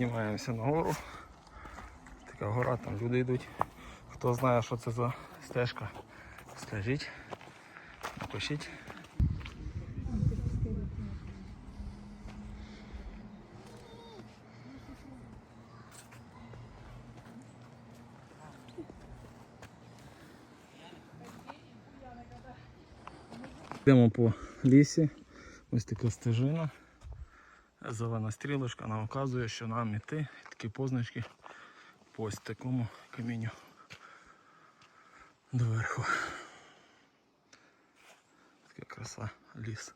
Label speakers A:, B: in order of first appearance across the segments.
A: Піднімаємося на гору. Така гора, там люди йдуть. Хто знає, що це за стежка, скажіть, напишіть. Йдемо по лісі. Ось така стежина. Зелена стрілочка нам вказує, що нам іти такі позначки по ось такому камінню доверху. Така краса ліс.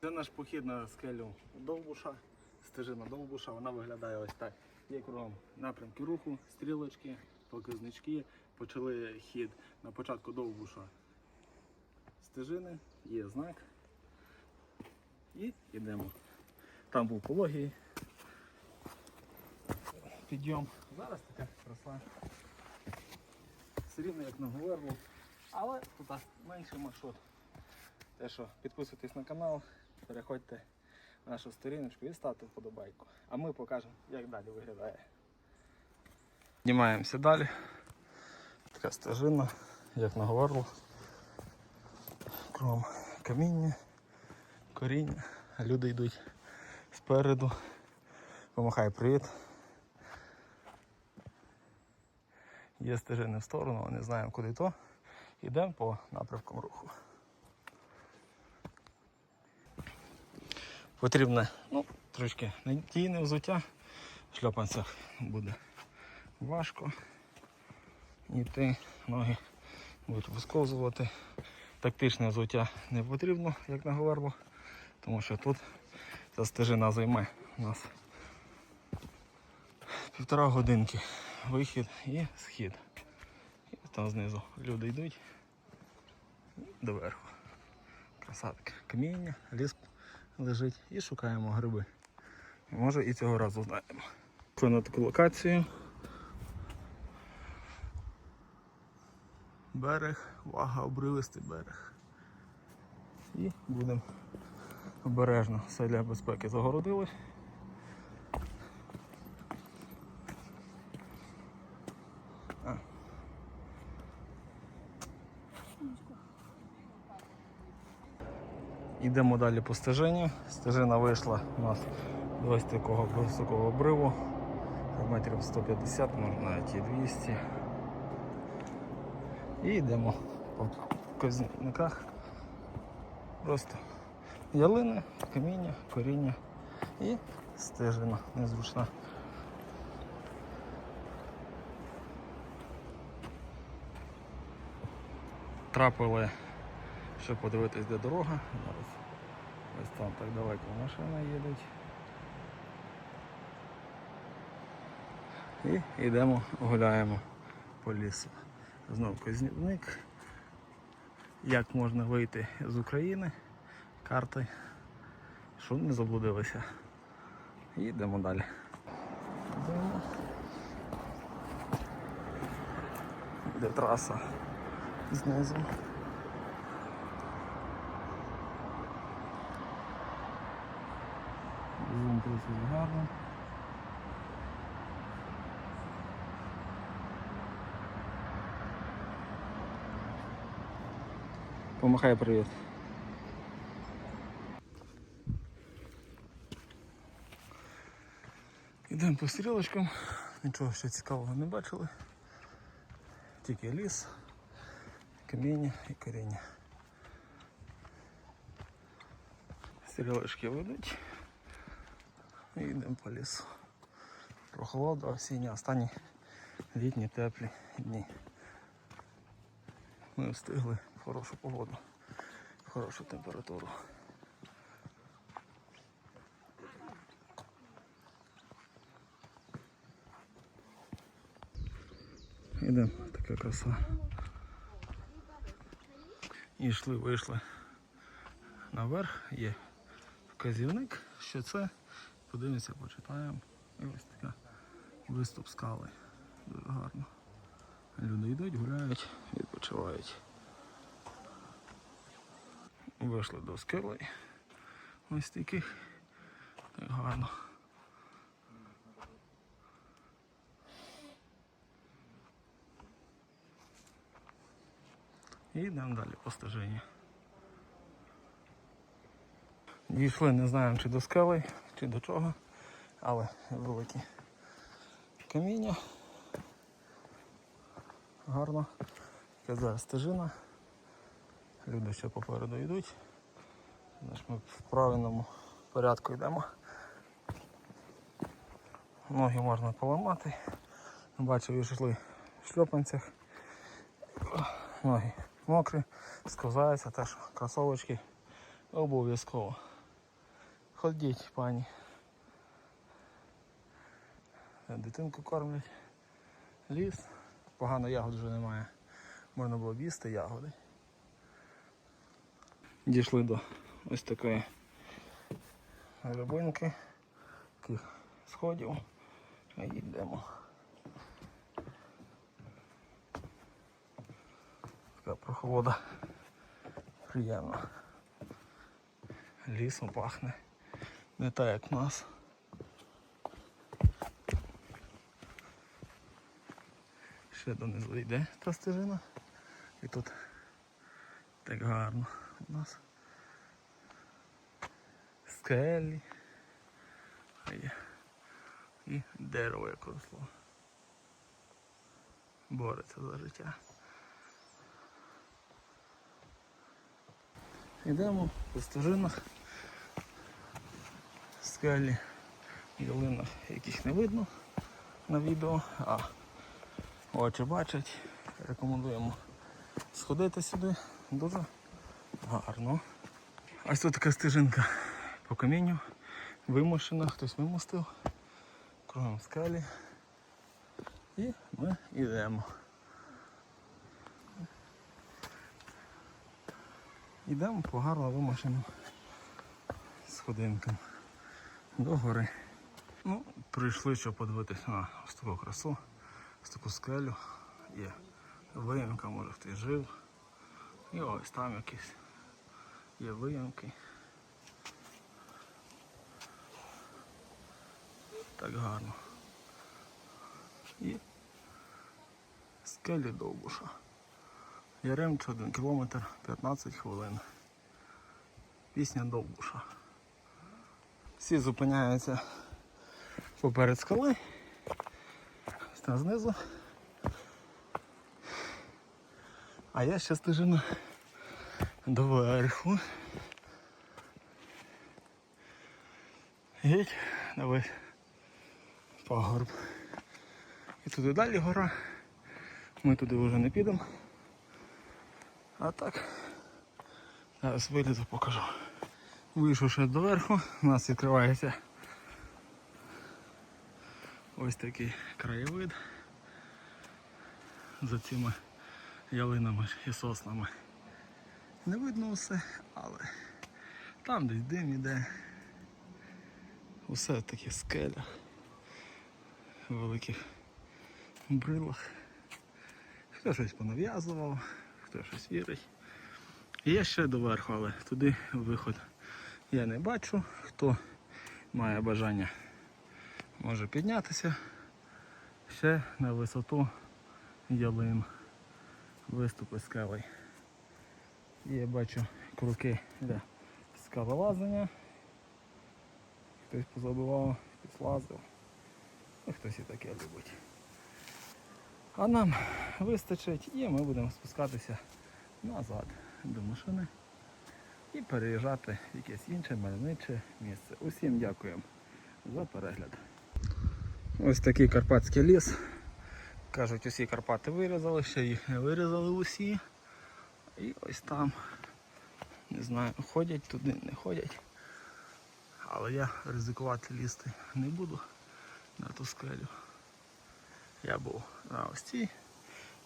A: Це наш похід на скелю Довбуша, стежина Довбуша, вона виглядає ось так. Є кругом напрямки руху, стрілочки, показнички. Почали хід на початку Довбуша стежини, є знак. І йдемо. Там був пологий підйом. Зараз така краса. Все рівно як на Говерлу. Але тут менше маршрут. Те що, підписуйтесь на канал, переходьте на нашу сторіночку і ставте вподобайку. А ми покажемо, як далі виглядає. Піднімаємося далі. Така стежина, як на Говерлу. Кругом каміння, коріння, а люди йдуть спереду. Помахай привіт. Є стежини в сторону, не знаємо куди то. Йдемо по напрямкам руху. Потрібне ну, трошки надійне взуття. В шльопанцях буде важко. Йти, ноги будуть висковзувати. Тактичне взуття не потрібно, як на тому що тут ця стежина займе у нас півтора годинки. Вихід і схід. І там знизу люди йдуть доверху. Красатка. Каміння, ліс лежить і шукаємо гриби. Може і цього разу знайдемо. Пішли на таку локацію. Берег, вага, обривистий берег. І будемо обережно все для безпеки загородили. А. Йдемо далі по стежині. Стежина вийшла у нас ось такого високого обриву. Метрів 150, може навіть і 200. І йдемо по козниках. Просто ялини, каміння, коріння і стежина незручна. Трапили, щоб подивитись, де дорога. Зараз ось там так далеко машина їдуть. І йдемо, гуляємо по лісу. Знов Кознівник. Як можна вийти з України? Карти. Щоб не заблудилися. І йдемо далі. Де траса знизу. Зум працює гарно. Помахай привіт. Йдемо по стрілочкам, нічого ще цікавого не бачили. Тільки ліс, каміння і коріння. Стрілочки ведуть і йдемо по лісу. Прохолода, осіння, останні літні теплі дні. Ми встигли хорошу погоду, хорошу температуру. Йдемо, така краса. І йшли, вийшли наверх, є вказівник, що це. Подивимося, почитаємо. І ось така виступ скали. Дуже гарно. Люди йдуть, гуляють, відпочивають. Вийшли до скелей. Ось таких. Так гарно. І йдемо далі по стежині. Дійшли, не знаємо чи до скелей, чи до чого, але великі каміння. Гарно. Така зараз стежина. Люди ще попереду йдуть. Значить, ми в правильному порядку йдемо. Ноги можна поламати. Бачив, йшли в шльопанцях. Ноги мокрі, сковзаються теж кросовочки. Обов'язково. Ходіть, пані. Дитинку кормлять. Ліс. Погано ягод вже немає. Можна було їсти ягоди. Дійшли до ось такої рибинки, таких сходів. І йдемо. Така прохолода. Приємна. Лісом пахне. Не так як в нас. Ще донизу йде та стежина. І тут так гарно у нас. Скелі. І дерево як росло. Бореться за життя. Йдемо по стежинах. Скелі, ялинах, яких не видно на відео, а очі бачать. Рекомендуємо сходити сюди. Дуже гарно. Ось тут така стежинка по камінню. Вимушена, хтось вимостив. Кругом скелі. І ми йдемо. Йдемо по гарно вимушеним сходинкам до гори. Ну, прийшли, щоб подивитися на ось таку красу, ось таку скелю. Є виямка, може хтось жив. І ось там якісь є виямки. Так гарно. І скелі Довбуша. Яремче 1 кілометр 15 хвилин. Пісня Довбуша. Всі зупиняються поперед скали. Там знизу. А я ще стежину доверху. Геть весь пагорб. І туди далі гора. Ми туди вже не підемо. А так, зараз вилізу покажу. Вийшовши доверху, у нас відкривається ось такий краєвид за цими ялинами і соснами. Не видно все, але там десь дим іде. Усе в таких скелях, великих брилах. Хто щось понав'язував, хто щось вірить. Є ще доверху, але туди виход я не бачу. Хто має бажання може піднятися ще на висоту ялин виступи скелей. Я бачу круки для скалолазання. Хтось позабивав, хтось лазив, ну, хтось і таке любить. А нам вистачить і ми будемо спускатися назад до машини і переїжджати в якесь інше мальовниче місце. Усім дякуємо за перегляд. Ось такий карпатський ліс. Кажуть, усі Карпати вирізали, ще їх не вирізали усі. І ось там, не знаю, ходять туди, не ходять. Але я ризикувати лізти не буду на ту скелю. Я був на ось цій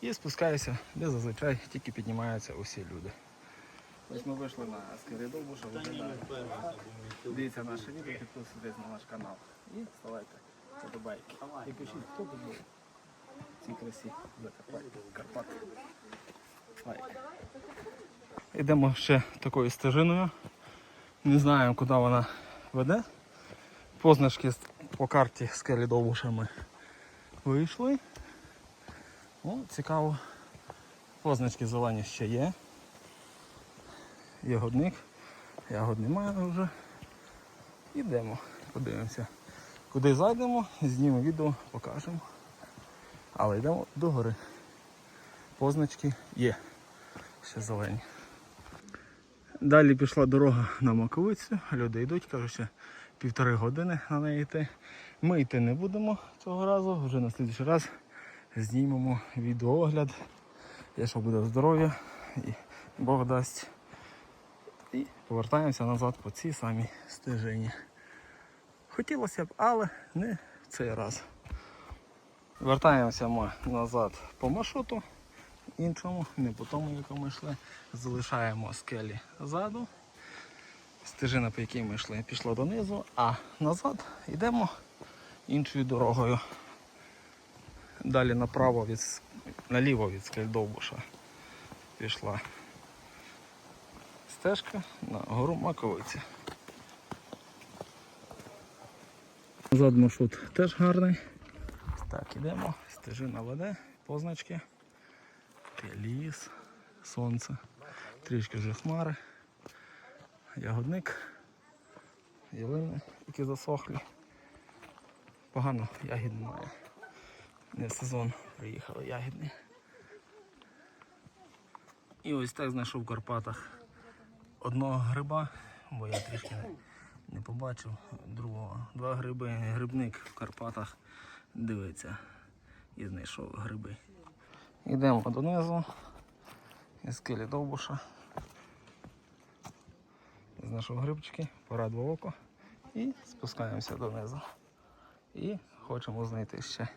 A: і спускаюся, де зазвичай тільки піднімаються усі люди. Ось ми вийшли на скелі Довбуша. Дивіться наше відео, підписуйтесь на наш канал і ставайте подобайки. І пишіть, хто тут був в цій красі Закарпаття, Карпат. Лайк. Йдемо ще такою стежиною. Не знаємо, куди вона веде. Позначки по карті скелі Довбуша ми вийшли. О, цікаво, Позначки зелені ще є. Ягодник. Ягод немає вже. Ідемо, подивимося. Куди зайдемо, знімемо відео, покажемо. Але йдемо до гори. Позначки є. Ще зелені. Далі пішла дорога на Маковицю. Люди йдуть, кажуть, що півтори години на неї йти. Ми йти не будемо цього разу, вже на слідчий раз знімемо відеоогляд. Якщо буде здоров'я і Бог дасть. І повертаємося назад по цій самій стежині. Хотілося б, але не в цей раз. Вертаємося ми назад по маршруту іншому, не по тому, якому ми йшли. Залишаємо скелі ззаду. Стежина, по якій ми йшли, пішла донизу, а назад йдемо іншою дорогою. Далі направо від, наліво від скель Довбуша пішла стежка на гору Маковиці. Назад маршрут теж гарний. Так, ідемо, стежина веде, позначки. Ліс, сонце, трішки вже хмари, ягодник, ялини, які засохлі. Погано ягід немає. Не сезон приїхали ягідні. І ось так знайшов в Карпатах одного гриба, бо я трішки не, побачив другого. Два гриби, грибник в Карпатах дивиться і знайшов гриби. Йдемо донизу із скелі довбуша. Знайшов грибчики, порадував око і спускаємося донизу. І хочемо знайти ще